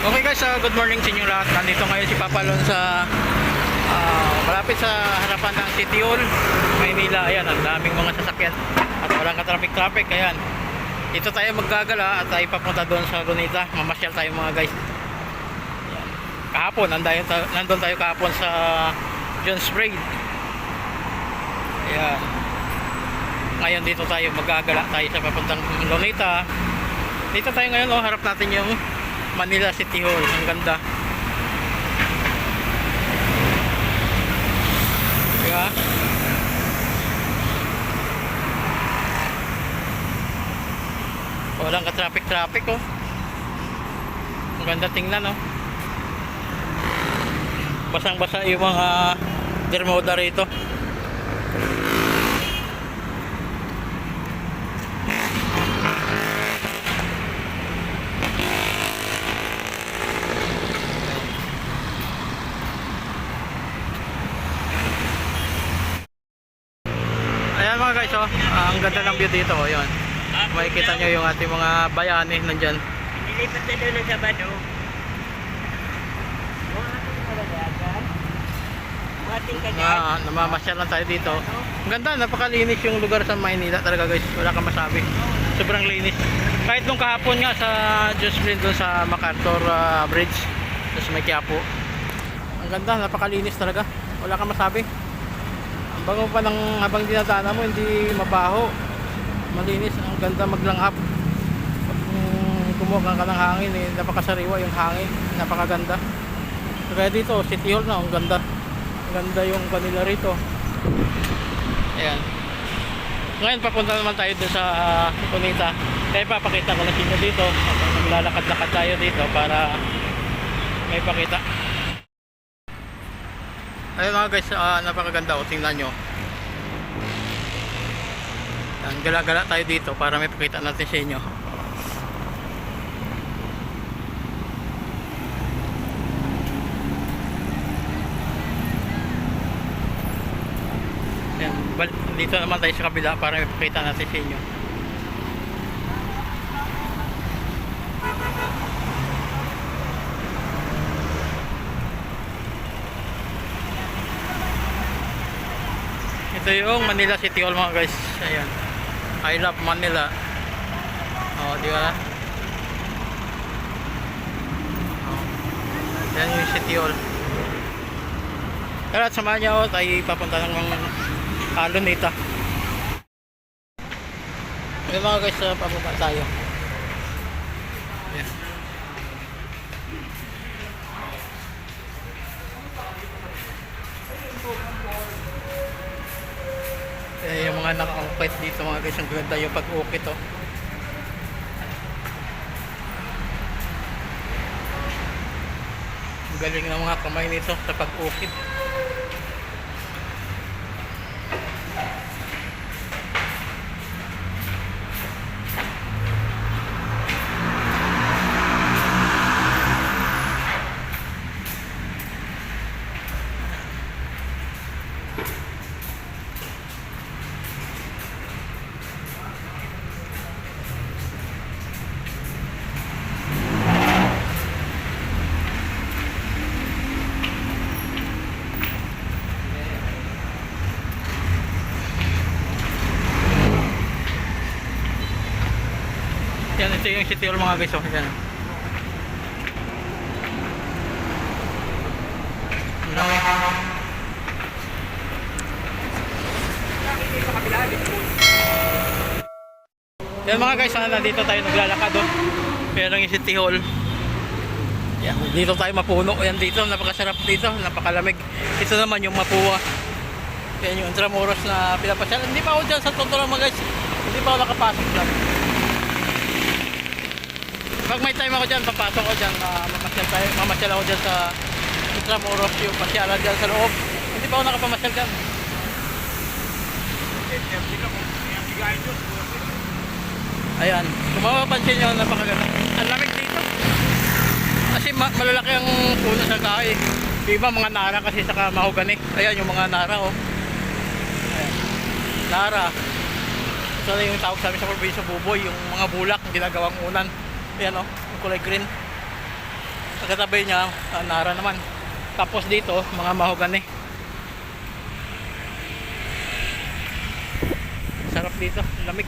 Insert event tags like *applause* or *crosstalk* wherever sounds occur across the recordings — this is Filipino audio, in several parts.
Okay guys, uh, good morning sa inyong lahat. Nandito ngayon si Papa Lon sa ah, malapit sa harapan ng City Hall, Maynila. Ayan, ang daming mga sasakyan at walang ka-traffic-traffic. Ayan. Dito tayo maggagala at tayo papunta doon sa Lunita. Mamasyal tayo mga guys. Ayan. Kahapon, nandayon nandun tayo kahapon sa John's Parade. Ayan. Ngayon dito tayo maggagala tayo sa papuntang Lunita. Dito tayo ngayon, oh, harap natin yung Manila City Hall. Ang ganda. Diba? Walang ka-traffic-traffic oh. Ang ganda tingnan oh. Basang-basa yung mga dermoda rito. Ayan mga guys oh, ang ganda ng view dito yun. Makikita nyo yung ating mga bayani nandyan. Nilipat na doon ng Sabado. Kagad. Na, namamasyal lang tayo dito. Ang ganda, napakalinis yung lugar sa Maynila talaga guys. Wala kang masabi. Sobrang linis. Kahit nung kahapon nga sa Jocelyn doon sa MacArthur ah, Bridge. Tapos may Quiapo. Ang ganda, napakalinis talaga. Wala kang masabi. Ang bango pa ng habang dinadaanan mo, hindi mabaho. Malinis, ang ganda maglanghap. Pag kumuha ka ng hangin, eh, napakasariwa yung hangin. Napakaganda. Kaya dito, City Hall na, ang ganda. Ang ganda yung kanila rito. Ayan. Ngayon papunta naman tayo doon sa uh, Cunita. Kaya papakita ko na dito. Habang Naglalakad-lakad tayo dito para may pakita. Ayun mga guys, ah, napakaganda o tingnan nyo. Yan, gala-gala tayo dito para may pakita natin sa inyo. Yan, dito naman tayo sa kabila para may pakita natin sa inyo. Ito yung Manila City Hall mga guys. Ayan. I love Manila. Oh, di ba? Oh. Yan yung City Hall. Tara, samahan niyo ako. Tayo papunta ng mga alon nito. Ayan mga guys, uh, papunta tayo. Ayan. Eh, yung mga nakaungkit dito mga guys, ang ganda yung pag-ukit oh. Ang galing ng mga kamay nito sa pag-ukit. Yan, ito yung City Hall mga guys. Oh. Yan. Yan mga guys, ah, nandito tayo naglalakad oh. Pero yung City Hall. Yan, dito tayo mapuno. Yan dito, napakasarap dito, napakalamig. Ito naman yung Mapua. Yan yung Intramuros na pinapasyal. Hindi pa ako dyan sa Totola mga guys. Hindi pa ako nakapasok dyan. Pag may time ako dyan, papasok ko dyan. Uh, mamasyal, tayo, mamasyal ako dyan sa Intramuros yung pasyalan dyan sa loob. Hindi pa ako nakapamasyal dyan. Ayan. Kung mapapansin nyo, napakaganda. Ang lamig dito. Kasi ma- malalaki ang puno sa kahoy. Di ba mga nara kasi saka mahogani. Ayan yung mga nara oh. Ayan. Nara. Ito na yung tawag sa amin sa probinsya buboy, yung mga bulak, ginagawang unan. Ayan oh, yung kulay green. Pagkatabi niya, ah, nara naman. Tapos dito, mga mahogani. Sarap dito, lamig.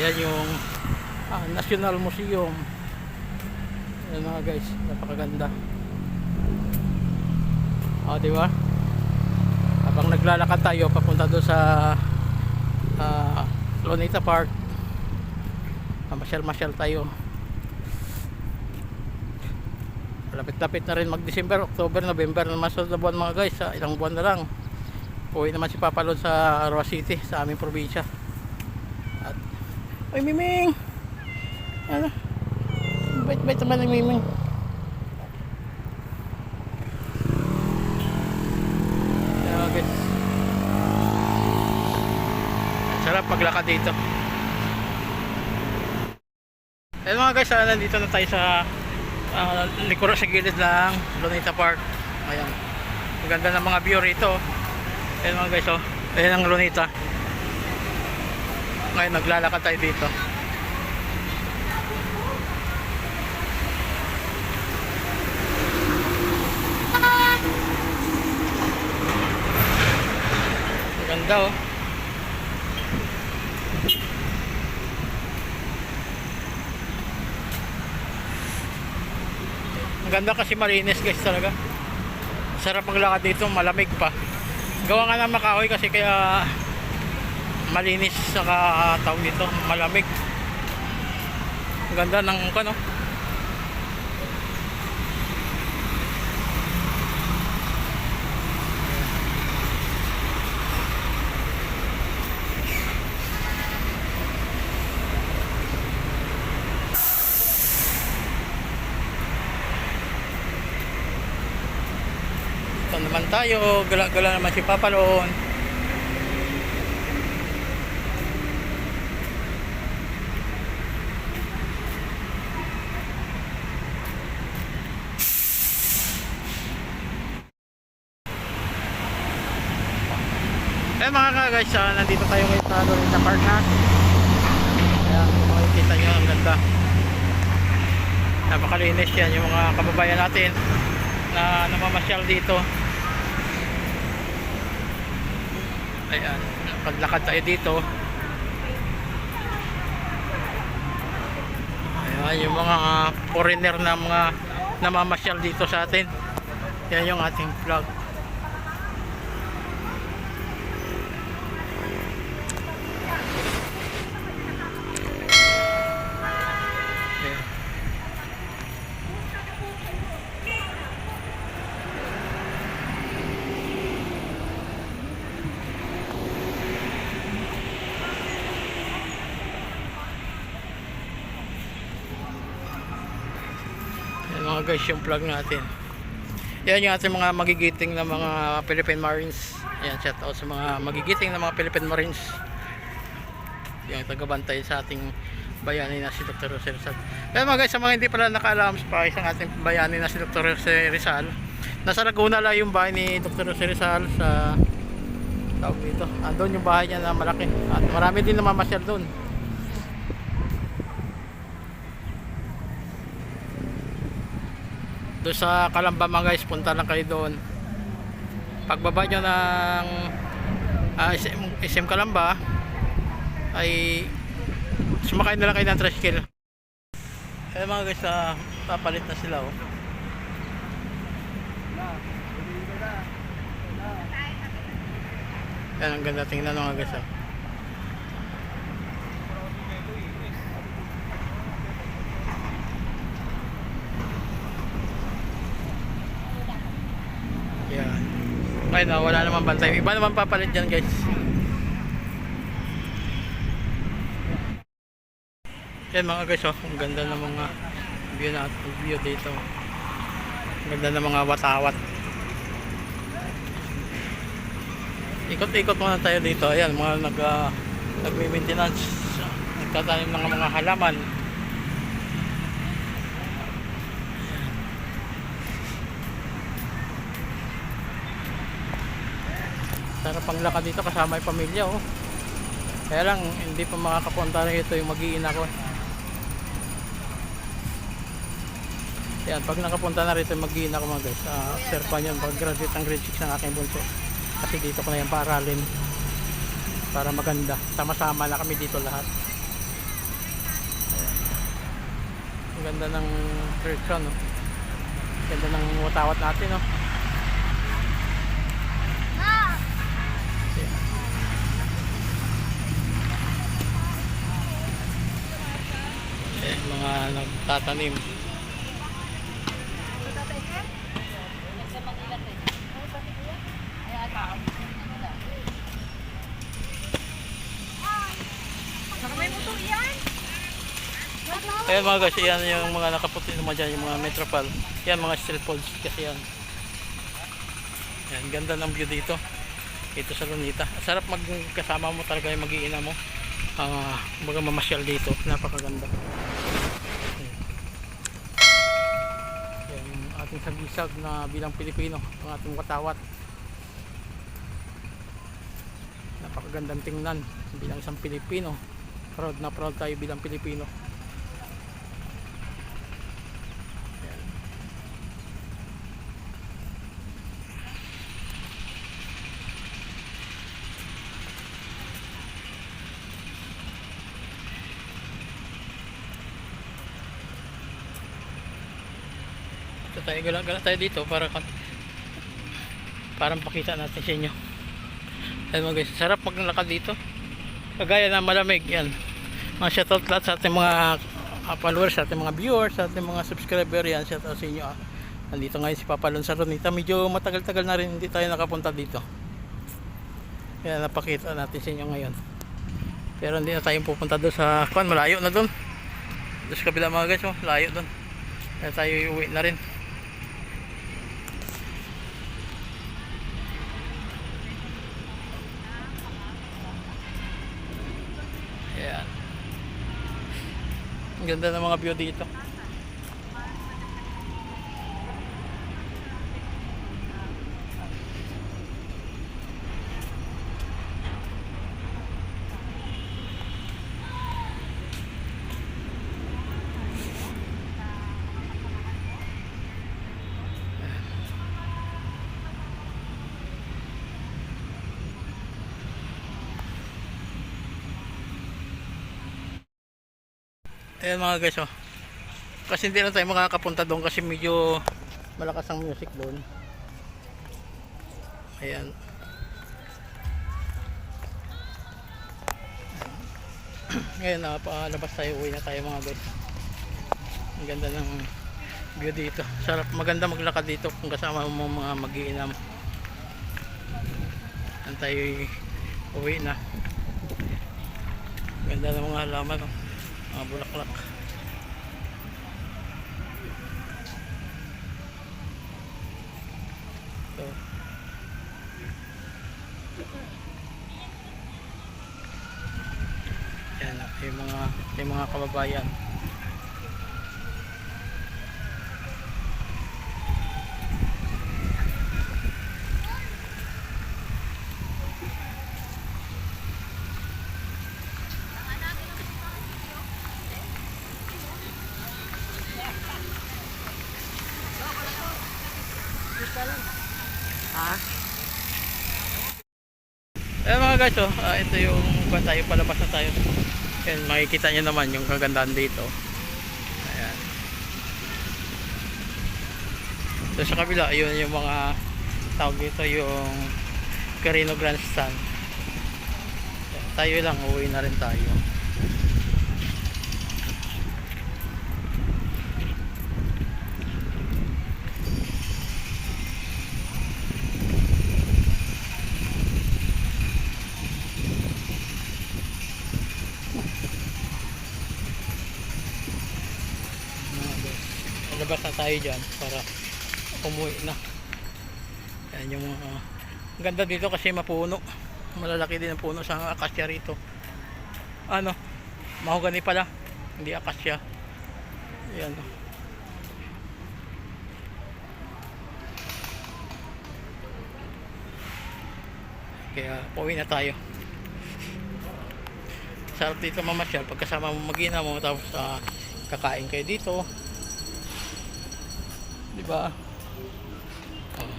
Yan yung ah, National Museum. Yan mga guys, napakaganda. O, di ba? Habang naglalakad tayo papunta doon sa ah, Lonita Park. Masyal-masyal tayo. Lapit-lapit na rin mag-December, October, November na masunod na buwan mga guys. ah, ilang buwan na lang. Uwi naman si Papa Lon sa Arwa City, sa aming probinsya. At, Uy, Miming! Ano? Bait-bait naman ng Miming. Ayan, mga guys. Sarap paglakad dito. Ayan mga guys, ah, nandito na tayo sa uh, likuran sa gilid ng Lunita Park. Ayan. Ang ganda ng mga view rito. Ayan mga guys, oh. Ayan ang Lunita. Ngayon naglalakad tayo dito. Ang ganda oh. Ang ganda kasi malinis guys talaga. Sarap maglakad dito, malamig pa. Gawa nga ng makahoy kasi kaya malinis saka tawag dito, malamig. Ang ganda ng ano. Ito naman tayo, gala-gala naman si Papa Loon. Eh mga ka guys, ah, nandito tayo ngayon sa Loretta Park na. Ayan, makikita nyo ang ganda. Napakalinis yan yung mga kababayan natin na namamasyal dito. Ayan, paglakad tayo dito. Ayan, yung mga foreigner na mga namamasyal dito sa atin. Yan yung ating vlog. Mga guys yung vlog natin. Yan yung ating mga magigiting na mga Philippine Marines. Yan shout out sa mga magigiting na mga Philippine Marines. Yung tagabantay sa ating bayani na si Dr. Jose Rizal. Kaya mga guys, sa mga hindi pala nakaalam sa isang ating bayani na si Dr. Jose Rizal, nasa Laguna lang yung bahay ni Dr. Jose Rizal sa tawag dito. Andun yung bahay niya na malaki. At marami din namamasyal doon. Doon sa Kalamba mga guys punta lang kayo doon pagbaba nyo ng ah, SM, SM Kalamba ay sumakay na lang kayo ng tricycle eh mga guys ah, papalit na sila oh. yan ang ganda tingnan mga guys oh. Yan. Ayun na, wala naman bantay. Iba naman papalit dyan guys. Yan mga guys oh, ang ganda ng mga view na view dito. Ang ganda ng mga watawat. Ikot-ikot muna tayo dito. Ayan, mga nag uh, nagme-maintenance, nagtatanim ng mga halaman. Sarap ang lakad dito kasama yung pamilya oh. Kaya lang hindi pa makakapunta rito yung mag-iina ko. Yan, pag nakapunta na rito yung mag-iina ko mga guys. Uh, observan yun pag graduate ang grade 6 ng aking bunso. Kasi dito ko na yan paaralin. Para maganda. Sama-sama na kami dito lahat. Ang ganda ng church no. Ganda ng watawat natin no. Eh, mga nagtatanim. Ayan mga guys, yan yung mga nakaputi naman dyan, yung mga metropal. Yan mga street foods kasi yan. Yan, ganda ng view dito. Dito sa Lunita. Sarap magkasama mo talaga yung mag-iina mo. Ah, baga mamasyal dito. Napakaganda. Ayan. Yan yung ating sagisag na bilang Pilipino. Ang ating watawat. Napakagandang tingnan bilang isang Pilipino. Proud na proud tayo bilang Pilipino. Tayo gala-gala tayo dito para kan para pakita natin sa inyo. Ayun mga guys, sarap maglakad dito. Kagaya na malamig yan. Mga shoutout lahat sa ating mga uh, followers, sa ating mga viewers, sa ating mga subscriber yan. Shoutout sa inyo. Ah. Nandito ngayon si Papa Lon sa Ronita. Medyo matagal-tagal na rin hindi tayo nakapunta dito. Kaya napakita natin sa inyo ngayon. Pero hindi na tayo pupunta doon sa kwan, malayo na doon. Doon sa kabila mga guys, oh, layo doon. Kaya tayo uwi na rin. Ayan. Ang ganda ng mga view dito. Ayan mga guys oh. Kasi hindi na tayo makakapunta doon kasi medyo malakas ang music doon. Ayan. *clears throat* Ngayon na tayo, uwi na tayo mga guys. Ang ganda ng view dito. Sarap maganda maglakad dito kung kasama mo mga mag-iinam. Ang tayo uwi na. Ganda ng mga halaman oh mga bulaklak. So yan ah, yung mga yung mga kababayan mga guys, oh, ah, ito yung tayo palabas na tayo. Yan, makikita nyo naman yung kagandahan dito. Ayan. So sa kabila, yun yung mga tawag dito yung Carino Grandstand. Tayo lang, uwi na rin tayo. mga guys. Labas na tayo dyan para umuwi na. Yan yung mga ang ganda dito kasi mapuno. Malalaki din ang puno sa akasya rito. Ano? Mahogani pala. Hindi akasya. Yan. oh. Kaya pauwi na tayo. Sarap dito mamasyal pagkasama mo magina mo tapos ah, kakain kayo dito. Di ba? Oh.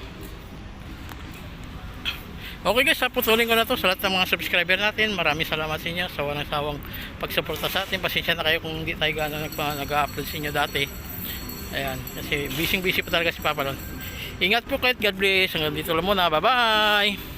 Okay guys, putulin ko na to sa lahat ng mga subscriber natin. Maraming salamat sa inyo sa walang sawang pagsuporta sa atin. Pasensya na kayo kung hindi tayo gano'n nag-upload sa inyo dati. Ayan, kasi busy busy pa talaga si Papa Lon. Ingat po kayo, God bless. Hanggang dito lang muna. Bye-bye!